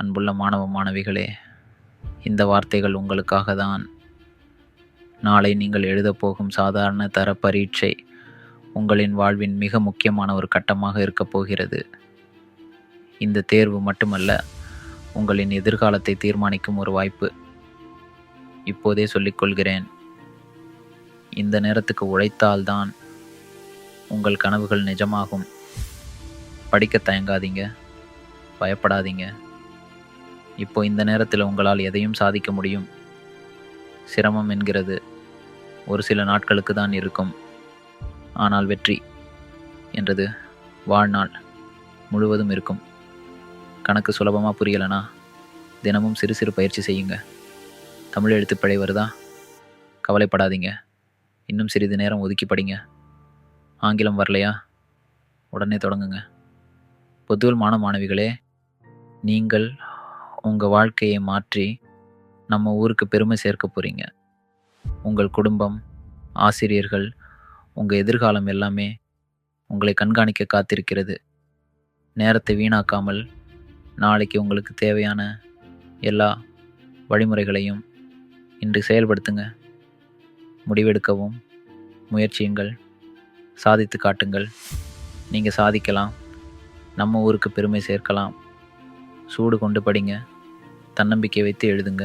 அன்புள்ள மாணவ மாணவிகளே இந்த வார்த்தைகள் உங்களுக்காக தான் நாளை நீங்கள் எழுதப் போகும் சாதாரண தர பரீட்சை உங்களின் வாழ்வின் மிக முக்கியமான ஒரு கட்டமாக இருக்கப் போகிறது. இந்த தேர்வு மட்டுமல்ல உங்களின் எதிர்காலத்தை தீர்மானிக்கும் ஒரு வாய்ப்பு இப்போதே சொல்லிக்கொள்கிறேன் இந்த நேரத்துக்கு உழைத்தால்தான் உங்கள் கனவுகள் நிஜமாகும். படிக்க தயங்காதீங்க பயப்படாதீங்க. இப்போ இந்த நேரத்தில் உங்களால் எதையும் சாதிக்க முடியும். சிரமம் என்கிறது. ஒரு சில நாட்களுக்கு தான் இருக்கும். ஆனால் வெற்றி என்றது வாழ்நாள் முழுவதும் இருக்கும். கணக்கு சுலபமாக புரியலனா? தினமும் சிறு சிறு பயிற்சி செய்யுங்க. தமிழ் எழுத்துப்பிழை வருதா? கவலைப்படாதீங்க. இன்னும் சிறிது நேரம் ஒதுக்கி படிங்க. ஆங்கிலம் வரலையா? உடனே தொடங்குங்க. பொதுவல் மாணவ மாணவிகளே நீங்கள் உங்கள் வாழ்க்கையை மாற்றி நம்ம ஊருக்கு பெருமை சேர்க்க போகிறீங்க உங்கள் குடும்பம் ஆசிரியர்கள் உங்கள் எதிர்காலம் எல்லாமே உங்களை கண்காணிக்க காத்திருக்கிறது. நேரத்தை வீணாக்காமல் நாளைக்கு உங்களுக்கு தேவையான எல்லா வழிமுறைகளையும் இன்று செயல்படுத்துங்க. முடிவெடுக்கவும் முயற்சியுங்கள். சாதித்து காட்டுங்கள். நீங்கள் சாதிக்கலாம். நம்ம ஊருக்கு பெருமை சேர்க்கலாம். சூடு கொண்டு படிங்க. தன்னம்பிக்கை வைத்து எழுதுங்க.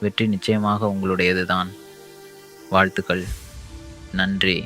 வெற்றி நிச்சயமாக உங்களுடையது தான் வாழ்த்துக்கள். நன்றி.